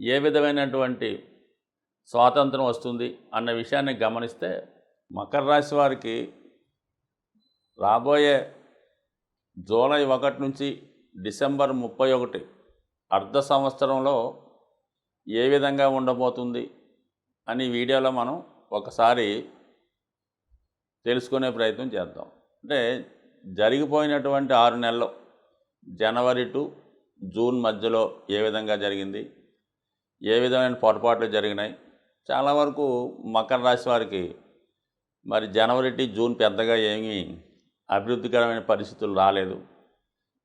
ఏ విధమైనటువంటి స్వాతంత్రం వస్తుంది అన్న విషయాన్ని గమనిస్తే మకర రాశి వారికి రాబోయే జూలై ఒకటి నుంచి డిసెంబర్ ముప్పై ఒకటి అర్ధ సంవత్సరంలో ఏ విధంగా ఉండబోతుంది అని వీడియోలో మనం ఒకసారి తెలుసుకునే ప్రయత్నం చేద్దాం. అంటే జరిగిపోయినటువంటి ఆరు నెలలు జనవరి టు జూన్ మధ్యలో ఏ విధంగా జరిగింది? ఏ విధమైన పొరపాట్లు జరిగినాయి? చాలా వరకు మకర రాశి వారికి మరి జనవరి టు జూన్ పెద్దగా ఏమీ అభివృద్ధికరమైన పరిస్థితులు రాలేదు.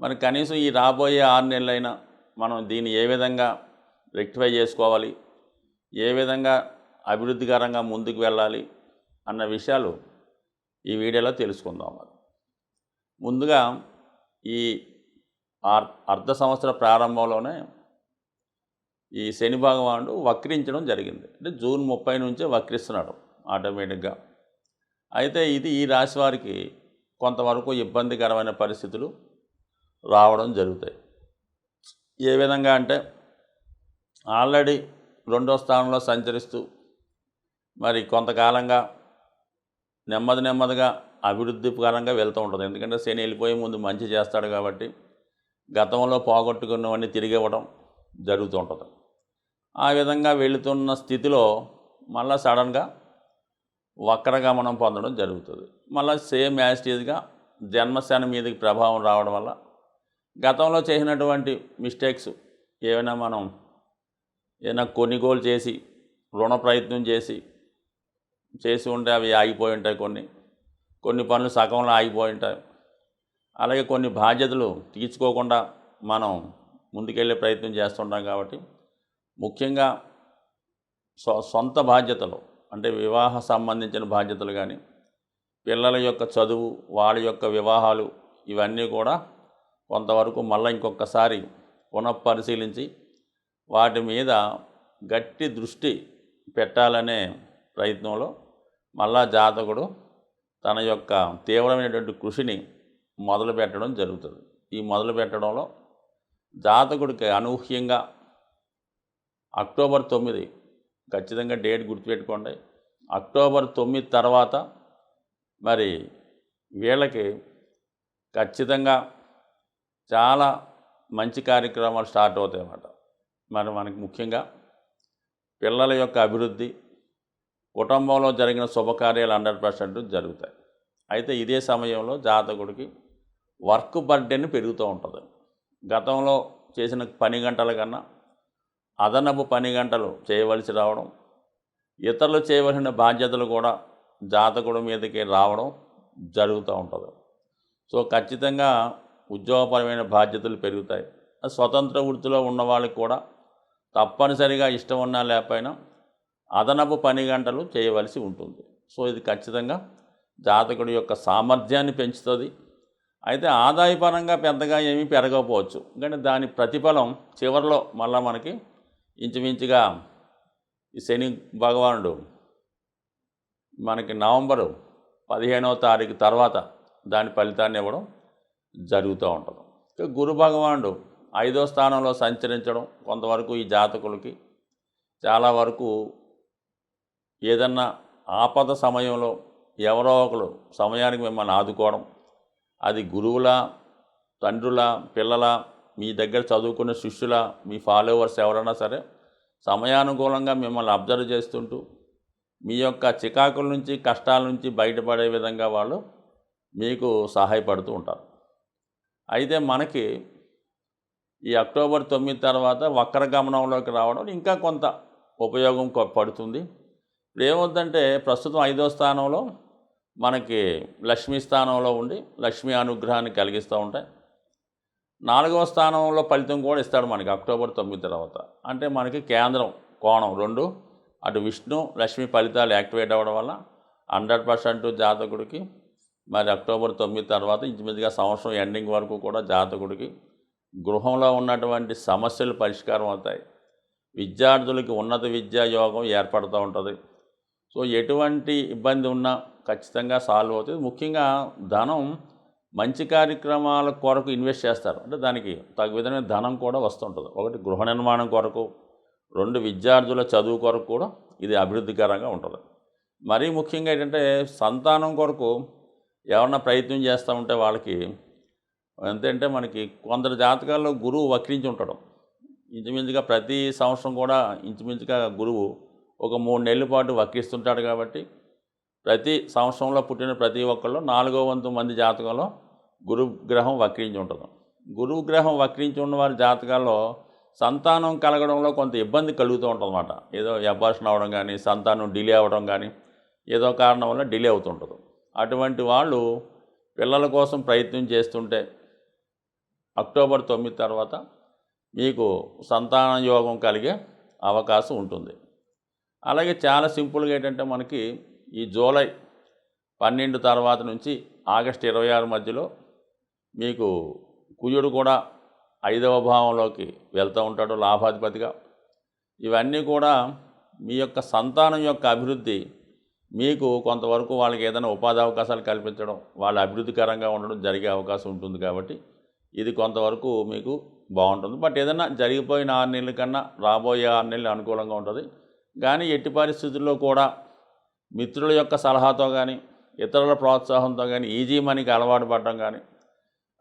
మరి కనీసం ఈ రాబోయే ఆరు నెలలైనా మనం దీన్ని ఏ విధంగా రెక్టిఫై చేసుకోవాలి? ఏ విధంగా అభివృద్ధికరంగా ముందుకు వెళ్ళాలి? అన్న విషయాలు ఈ వీడియోలో తెలుసుకుందాం మరి. ముందుగా ఈ అర్ధ సంవత్సర ప్రారంభంలోనే ఈ శని భగవానుడు వక్రించడం జరిగింది. అంటే జూన్ ముప్పై నుంచే వక్రిస్తున్నాడు ఆటోమేటిక్గా. అయితే ఇది ఈ రాశి వారికి కొంతవరకు ఇబ్బందికరమైన పరిస్థితులు రావడం జరుగుతాయి. ఏ విధంగా అంటే ఆల్రెడీ రెండో స్థానంలో సంచరిస్తూ మరి కొంతకాలంగా నెమ్మది నెమ్మదిగా అభివృద్ధికరంగా వెళ్తూ ఉంటుంది. ఎందుకంటే శని వెళ్ళిపోయే ముందు మంచి చేస్తాడు కాబట్టి గతంలో పోగొట్టుకున్నవన్నీ తిరిగి ఇవ్వడం జరుగుతూ ఉంటుంది. ఆ విధంగా వెళుతున్న స్థితిలో మళ్ళీ సడన్గా వక్రగమనం పొందడం జరుగుతుంది. మళ్ళీ సేమ్ యాస్టీజ్గా జన్మస్థానం మీదకి ప్రభావం రావడం వల్ల గతంలో చేసినటువంటి మిస్టేక్స్ ఏమైనా మనం ఏదైనా కొనుగోలు చేసి రుణ ప్రయత్నం చేసి చేసి ఉంటే అవి ఆగిపోయి ఉంటాయి కొన్ని. కొన్ని పనులు సగంలో ఆగిపోయి ఉంటాయి. అలాగే కొన్ని బాధ్యతలు తీర్చుకోకుండా మనం ముందుకెళ్ళే ప్రయత్నం చేస్తుంటాం కాబట్టి ముఖ్యంగా సొ సొంత బాధ్యతలు అంటే వివాహ సంబంధించిన బాధ్యతలు కానీ పిల్లల యొక్క చదువు వాళ్ళ యొక్క వివాహాలు ఇవన్నీ కూడా కొంతవరకు మళ్ళీ ఇంకొకసారి పునఃపరిశీలించి వాటి మీద గట్టి దృష్టి పెట్టాలనే ప్రయత్నంలో మళ్ళా జాతకుడు తన యొక్క తీవ్రమైనటువంటి కృషిని మొదలుపెట్టడం జరుగుతుంది. ఈ మొదలు పెట్టడంలో జాతకుడికి అనూహ్యంగా అక్టోబర్ తొమ్మిది ఖచ్చితంగా డేట్ గుర్తుపెట్టుకోండి. అక్టోబర్ తొమ్మిది తర్వాత మరి వీళ్ళకి ఖచ్చితంగా చాలా మంచి కార్యక్రమాలు స్టార్ట్ అవుతాయి అన్నమాట మరి మనకి ముఖ్యంగా పిల్లల యొక్క అభివృద్ధి కుటుంబంలో జరిగిన శుభకార్యాలు హండ్రెడ్ పర్సెంట్ జరుగుతాయి. అయితే ఇదే సమయంలో జాతకుడికి వర్క్ బర్డెన్ పెరుగుతూ ఉంటుంది. గతంలో చేసిన పని గంటల కన్నా అదనపు పని గంటలు చేయవలసి రావడం ఇతరులు చేయవలసిన బాధ్యతలు కూడా జాతకుడి మీదకి రావడం జరుగుతూ ఉంటుంది. సో ఖచ్చితంగా ఉద్యోగపరమైన బాధ్యతలు పెరుగుతాయి. స్వతంత్ర వృత్తిలో ఉన్న వాళ్ళకి కూడా తప్పనిసరిగా ఇష్టం ఉన్నా లేకపోయినా అదనపు పని గంటలు చేయవలసి ఉంటుంది. సో ఇది ఖచ్చితంగా జాతకుడి యొక్క సామర్థ్యాన్ని పెంచుతుంది అయితే ఆదాయపరంగా పెద్దగా ఏమీ పెరగకపోవచ్చు. కానీ దాని ప్రతిఫలం చివరిలో మళ్ళీ మనకి ఇంచుమించుగా ఈ శని భగవానుడు మనకి నవంబరు పదిహేనవ తారీఖు తర్వాత దాని ఫలితాన్ని ఇవ్వడం జరుగుతూ ఉంటుంది. గురు భగవానుడు ఐదో స్థానంలో సంచరించడం కొంతవరకు ఈ జాతకులకి చాలా వరకు ఏదన్నా ఆపద సమయంలో ఎవరో ఒకరు సమయానికి మిమ్మల్ని ఆదుకోవడం అది గురువుల తండ్రుల పిల్లల మీ దగ్గర చదువుకున్న శిష్యుల మీ ఫాలోవర్స్ ఎవరైనా సరే సమయానుకూలంగా మిమ్మల్ని అబ్జర్వ్ చేస్తుంటూ మీ యొక్క చికాకుల నుంచి కష్టాల నుంచి బయటపడే విధంగా వాళ్ళు మీకు సహాయపడుతూ ఉంటారు. అయితే మనకి ఈ అక్టోబర్ తొమ్మిది తర్వాత వక్ర గమనంలోకి రావడం ఇంకా కొంత ఉపయోగం పడుతుంది. ఇప్పుడు ఏమవుతుందంటే ప్రస్తుతం ఐదో స్థానంలో మనకి లక్ష్మీ స్థానంలో ఉండి లక్ష్మీ అనుగ్రహాన్ని కలిగిస్తూ ఉంటాయి. నాలుగవ స్థానంలో ఫలితం కూడా ఇస్తాడు మనకి అక్టోబర్ తొమ్మిది తర్వాత. అంటే మనకి కేంద్రం కోణం రెండు. అటు విష్ణు లక్ష్మి ఫలితాలు యాక్టివేట్ అవ్వడం వల్ల హండ్రెడ్ పర్సెంట్ జాతకుడికి మరి అక్టోబర్ తొమ్మిది తర్వాత ఇంచుమించుగా సంవత్సరం ఎండింగ్ వరకు కూడా జాతకుడికి గృహంలో ఉన్నటువంటి సమస్యలు పరిష్కారం అవుతాయి. విద్యార్థులకి ఉన్నత విద్యా యోగం ఏర్పడుతూ ఉంటుంది. సో ఎటువంటి ఇబ్బంది ఉన్నా ఖచ్చితంగా సాల్వ్ అవుతుంది. ముఖ్యంగా ధనం మంచి కార్యక్రమాల కొరకు ఇన్వెస్ట్ చేస్తారు. అంటే దానికి తగు విధమైన ధనం కూడా వస్తుంటుంది. ఒకటి గృహ నిర్మాణం కొరకు రెండు విద్యార్థుల చదువు కొరకు కూడా ఇది అభివృద్ధికరంగా ఉంటుంది. మరీ ముఖ్యంగా ఏంటంటే సంతానం కొరకు ఎవరన్నా ప్రయత్నం చేస్తూ ఉంటే వాళ్ళకి ఎంతంటే మనకి కొందరు జాతకాల్లో గురువు వక్రించి ఉంటాడు. ఇంచుమించుగా ప్రతి సంవత్సరం కూడా ఇంచుమించుగా గురువు ఒక మూడు నెలల పాటు వక్రిస్తుంటాడు కాబట్టి ప్రతి సంవత్సరంలో పుట్టిన ప్రతి ఒక్కళ్ళు నాలుగో వంతు మంది జాతకంలో గురుగ్రహం వక్రించి ఉంటుంది. గురువు గ్రహం వక్రించి ఉన్న వారి జాతకాల్లో సంతానం కలగడంలో కొంత ఇబ్బంది కలుగుతూ ఉంటుందన్నమాట. ఏదో అబార్షన్ అవ్వడం కానీ సంతానం డిలే అవ్వడం కానీ ఏదో కారణం వల్ల డిలే అవుతుంటుంది అటువంటి వాళ్ళు పిల్లల కోసం ప్రయత్నం చేస్తుంటే అక్టోబర్ తొమ్మిది తర్వాత మీకు సంతాన యోగం కలిగే అవకాశం ఉంటుంది. అలాగే చాలా సింపుల్గా ఏంటంటే మనకి ఈ జూలై పన్నెండు తర్వాత నుంచి ఆగస్ట్ ఇరవై ఆరు మధ్యలో మీకు కుజుడు కూడా ఐదవ భావంలోకి వెళ్తూ ఉంటాడు లాభాధిపతిగా. ఇవన్నీ కూడా మీ యొక్క సంతానం యొక్క అభివృద్ధి మీకు కొంతవరకు వాళ్ళకి ఏదైనా ఉపాధి అవకాశాలు కల్పించడం వాళ్ళ అభివృద్ధికరంగా ఉండడం జరిగే అవకాశం ఉంటుంది కాబట్టి ఇది కొంతవరకు మీకు బాగుంటుంది. బట్ ఏదైనా జరిగిపోయిన ఆరు నెలల కన్నా రాబోయే ఆరు నెలలు అనుకూలంగా ఉంటుంది. కానీ ఎట్టి పరిస్థితుల్లో కూడా మిత్రుల యొక్క సలహాతో కానీ ఇతరుల ప్రోత్సాహంతో కానీ ఈజీ మనీకి అలవాటు పడడం కానీ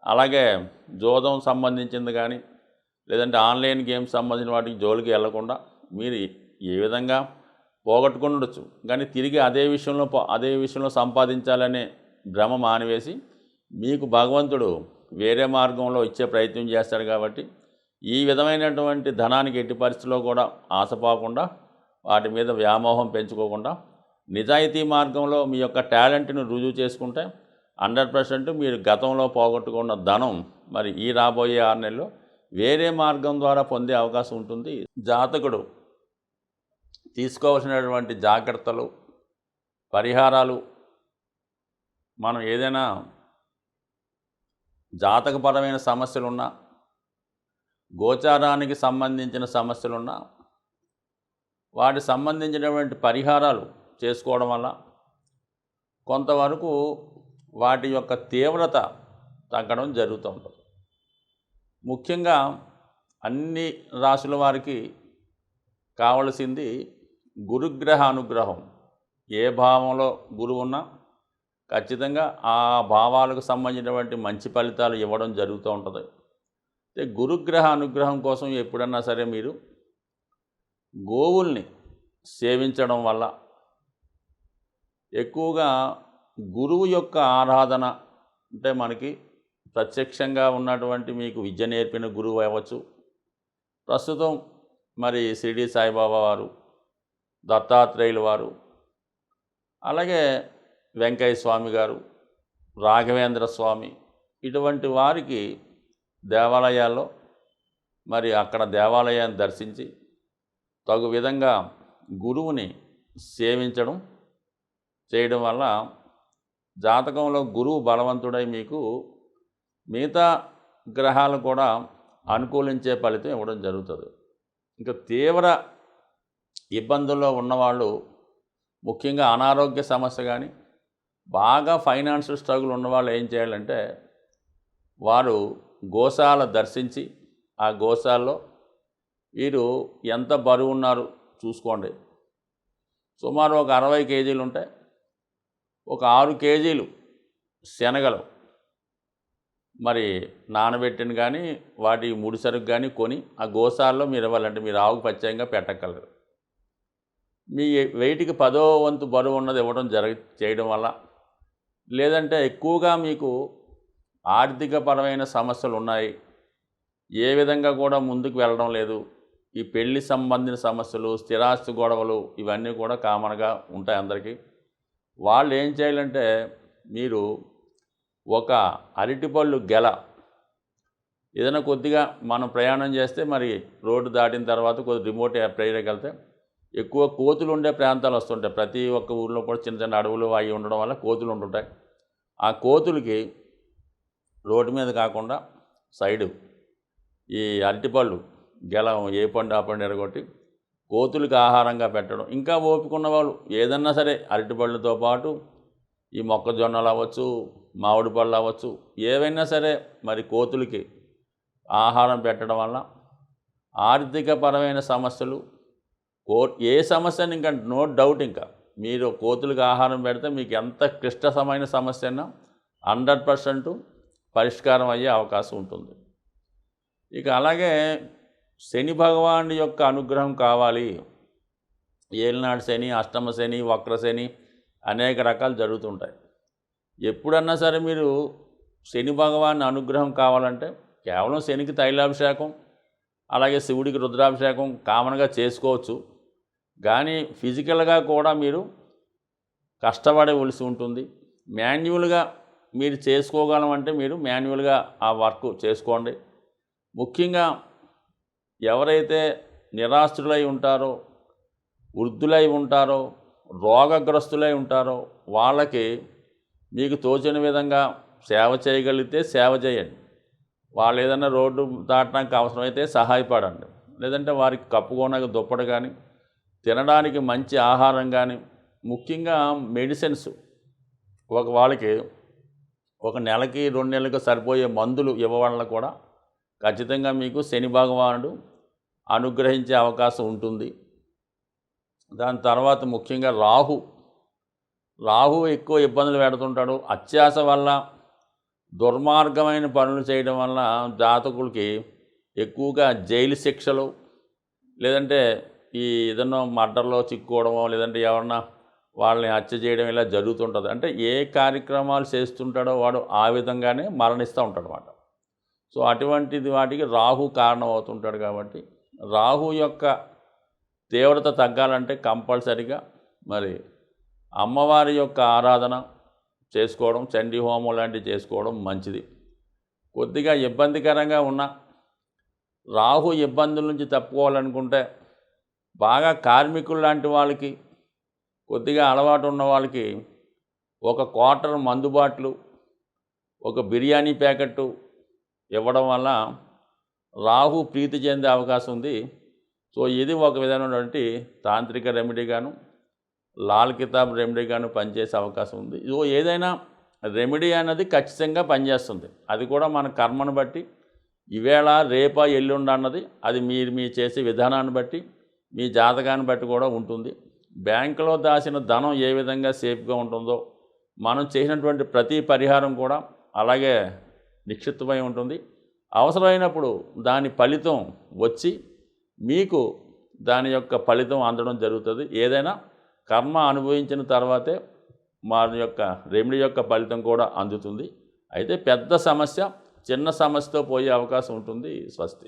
అలాగే జోదం సంబంధించింది కానీ లేదంటే ఆన్లైన్ గేమ్స్ సంబంధించిన వాటికి జోలికి వెళ్ళకుండా మీరు ఏ విధంగా పోగొట్టుకుని ఉండొచ్చు కానీ తిరిగి అదే విషయంలో అదే విషయంలో సంపాదించాలనే భ్రమ మానివేసి మీకు భగవంతుడు వేరే మార్గంలో ఇచ్చే ప్రయత్నం చేస్తాడు కాబట్టి ఈ విధమైనటువంటి ధనానికి ఎట్టి పరిస్థితుల్లో కూడా ఆశపోకుండా వాటి మీద వ్యామోహం పెంచుకోకుండా నిజాయితీ మార్గంలో మీ యొక్క టాలెంట్ను రుజువు చేసుకుంటే హండ్రెడ్ పర్సెంట్ మీరు గతంలో పోగొట్టుకున్న ధనం మరి ఈ రాబోయే ఆరు నెలల్లో వేరే మార్గం ద్వారా పొందే అవకాశం ఉంటుంది. జాతకుడు తీసుకోవాల్సినటువంటి జాగ్రత్తలు పరిహారాలు మనం ఏదైనా జాతకపరమైన సమస్యలున్నా గోచారానికి సంబంధించిన సమస్యలున్నా వాటి సంబంధించినటువంటి పరిహారాలు చేసుకోవడం వల్ల కొంతవరకు వాటి యొక్క తీవ్రత తగ్గడం జరుగుతూ ఉంటుంది. ముఖ్యంగా అన్ని రాశుల వారికి కావలసింది గురుగ్రహ అనుగ్రహం. ఏ భావంలో గురువు ఉన్నా ఖచ్చితంగా ఆ భావాలకు సంబంధించినటువంటి మంచి ఫలితాలు ఇవ్వడం జరుగుతూ ఉంటుంది. అయితే గురుగ్రహ అనుగ్రహం కోసం ఎప్పుడన్నా సరే మీరు గోవుల్ని సేవించడం వల్ల ఎక్కువగా గురువు యొక్క ఆరాధన అంటే మనకి ప్రత్యక్షంగా ఉన్నటువంటి మీకు విద్య నేర్పిన గురువు అవ్వచ్చు. ప్రస్తుతం మరి షిరిడి సాయిబాబా వారు దత్తాత్రేయులు వారు అలాగే వెంకయ్య స్వామి గారు రాఘవేంద్ర స్వామి ఇటువంటి వారికి దేవాలయాల్లో మరి అక్కడ దేవాలయాన్ని దర్శించి తగు విధంగా గురువుని సేవించడం చేయడం వల్ల జాతకంలో గురువు బలవంతుడై మీకు మిగతా గ్రహాలు కూడా అనుకూలించే ఫలితం ఇవ్వడం జరుగుతుంది. ఇంకా తీవ్ర ఇబ్బందుల్లో ఉన్నవాళ్ళు ముఖ్యంగా అనారోగ్య సమస్య కానీ బాగా ఫైనాన్షియల్ స్ట్రగుల్ ఉన్నవాళ్ళు ఏం చేయాలంటే వారు గోశాల దర్శించి ఆ గోశాలలో వీరు ఎంత బరువు ఉన్నారు చూసుకోండి. సుమారు ఒక అరవై కేజీలు ఉంటాయి ఒక ఆరు కేజీలు శనగలు మరి నానబెట్టిన కానీ వాటి ముడిసరుకు కానీ కొని ఆ గోసాల్లో మీరు ఇవ్వాలంటే మీరు ఆవుకు పచ్చయంగా పెట్టగలరు మీ వెయిట్కి పదో వంతు బరువు ఉన్నది ఇవ్వడం జరగ చేయడం వల్ల లేదంటే ఎక్కువగా మీకు ఆర్థికపరమైన సమస్యలు ఉన్నాయి. ఏ విధంగా కూడా ముందుకు వెళ్ళడం లేదు. ఈ పెళ్ళి సంబంధించిన సమస్యలు స్థిరాస్తి గొడవలు ఇవన్నీ కూడా కామన్గా ఉంటాయి అందరికీ. వాళ్ళు ఏం చేయాలంటే మీరు ఒక అరటిపళ్ళు గెల. ఏదైనా కొద్దిగా మనం ప్రయాణం చేస్తే మరి రోడ్డు దాటిన తర్వాత కొద్ది రిమోట్ ఏరియాకి వెళ్తే ఎక్కువ కోతులు ఉండే ప్రాంతాలు వస్తుంటాయి. ప్రతి ఒక్క ఊర్లో కూడా చిన్న చిన్న అడవులు అవి ఉండడం వల్ల కోతులు ఉంటుంటాయి. ఆ కోతులకి రోడ్డు మీద కాకుండా సైడు ఈ అరటిపళ్ళు గెల ఏ పండు ఆ పండు ఎరగొట్టి కోతులకి ఆహారంగా పెట్టడం. ఇంకా ఓపికన్న వాళ్ళు ఏదన్నా సరే అరటిపళ్ళతో పాటు ఈ మొక్కజొన్నలు అవ్వచ్చు మామిడి పళ్ళు అవ్వచ్చు ఏవైనా సరే మరి కోతులకి ఆహారం పెట్టడం వల్ల ఆర్థికపరమైన సమస్యలు కో ఏ సమస్యని ఇంకా నో డౌట్ ఇంకా. మీరు కోతులకు ఆహారం పెడితే మీకు ఎంత క్లిష్టమైన సమస్య అయినా హండ్రెడ్ పర్సెంట్ పరిష్కారం అయ్యే అవకాశం ఉంటుంది. ఇక అలాగే శని భగవానుడి యొక్క అనుగ్రహం కావాలి. ఏలినాడు శని అష్టమ శని వక్ర శని అనేక రకాలు జరుగుతుంటాయి. ఎప్పుడన్నా సరే మీరు శని భగవాన్ అనుగ్రహం కావాలంటే కేవలం శనికి తైలాభిషేకం అలాగే శివుడికి రుద్రాభిషేకం కామన్గా చేసుకోవచ్చు. కానీ ఫిజికల్గా కూడా మీరు కష్టపడవలసి ఉంటుంది. మాన్యువల్గా మీరు చేసుకోగలం అంటే మీరు మాన్యువల్గా ఆ వర్క్ చేసుకోండి. ముఖ్యంగా ఎవరైతే నిరాశ్రులై ఉంటారో వృద్ధులై ఉంటారో రోగగ్రస్తులై ఉంటారో వాళ్ళకి మీకు తోచిన విధంగా సేవ చేయగలిగితే సేవ చేయండి. వాళ్ళు ఏదైనా రోడ్డు దాటడానికి అవసరమైతే సహాయపడండి. లేదంటే వారికి కప్పుకోనక దుప్పటి కానీ తినడానికి మంచి ఆహారం కానీ ముఖ్యంగా మెడిసిన్స్. ఒక వాళ్ళకి ఒక నెలకి రెండు నెలలకు సరిపోయే మందులు ఇవ్వడం కూడా ఖచ్చితంగా మీకు శని భగవానుడు అనుగ్రహించే అవకాశం ఉంటుంది. దాని తర్వాత ముఖ్యంగా రాహు. రాహు ఎక్కువ ఇబ్బందులు పెడుతుంటాడు. అత్యాస వల్ల దుర్మార్గమైన పనులు చేయడం వల్ల జాతకులకి ఎక్కువగా జైలు శిక్షలు లేదంటే ఈ ఏదన్నా మర్డర్లో చిక్కుకోవడమో లేదంటే ఎవరన్నా వాళ్ళని హత్య చేయడం ఇలా జరుగుతుంటుంది. అంటే ఏ కార్యక్రమాలు చేస్తుంటాడో వాడు ఆ విధంగానే మరణిస్తూ ఉంటాడు అన్నమాట సో అటువంటిది వాటికి రాహు కారణం అవుతుంటాడు కాబట్టి రాహు యొక్క తీవ్రత తగ్గాలంటే కంపల్సరిగా మరి అమ్మవారి యొక్క ఆరాధన చేసుకోవడం చండీ హోమం లాంటివి చేసుకోవడం మంచిది. కొద్దిగా ఇబ్బందికరంగా ఉన్న రాహు ఇబ్బందుల నుంచి తప్పుకోవాలనుకుంటే బాగా కార్మికులు లాంటి వాళ్ళకి కొద్దిగా అలవాటు ఉన్న వాళ్ళకి ఒక క్వార్టర్ మందుబాట్లు ఒక బిర్యానీ ప్యాకెట్టు ఇవ్వడం వల్ల రాహు ప్రీతి చెందే అవకాశం ఉంది. సో ఇది ఒక విధమైనటువంటి తాంత్రిక రెమెడీగాను లాల్ కితాబ్ రెమెడీగాను పనిచేసే అవకాశం ఉంది. సో ఏదైనా రెమెడీ అన్నది ఖచ్చితంగా పనిచేస్తుంది. అది కూడా మన కర్మను బట్టి ఈవేళ రేప ఎల్లుండ అన్నది అది మీరు మీ చేసే విధానాన్ని బట్టి మీ జాతకాన్ని బట్టి కూడా ఉంటుంది. బ్యాంకులో దాచిన ధనం ఏ విధంగా సేఫ్గా ఉంటుందో మనం చేసినటువంటి ప్రతి పరిహారం కూడా అలాగే నిక్షిప్తమై ఉంటుంది. అవసరమైనప్పుడు దాని ఫలితం వచ్చి మీకు దాని యొక్క ఫలితం అందడం జరుగుతుంది. ఏదైనా కర్మ అనుభవించిన తర్వాతే మా యొక్క రెమెడీ యొక్క ఫలితం కూడా అందుతుంది. అయితే పెద్ద సమస్య చిన్న సమస్యతో పోయే అవకాశం ఉంటుంది స్వస్తి.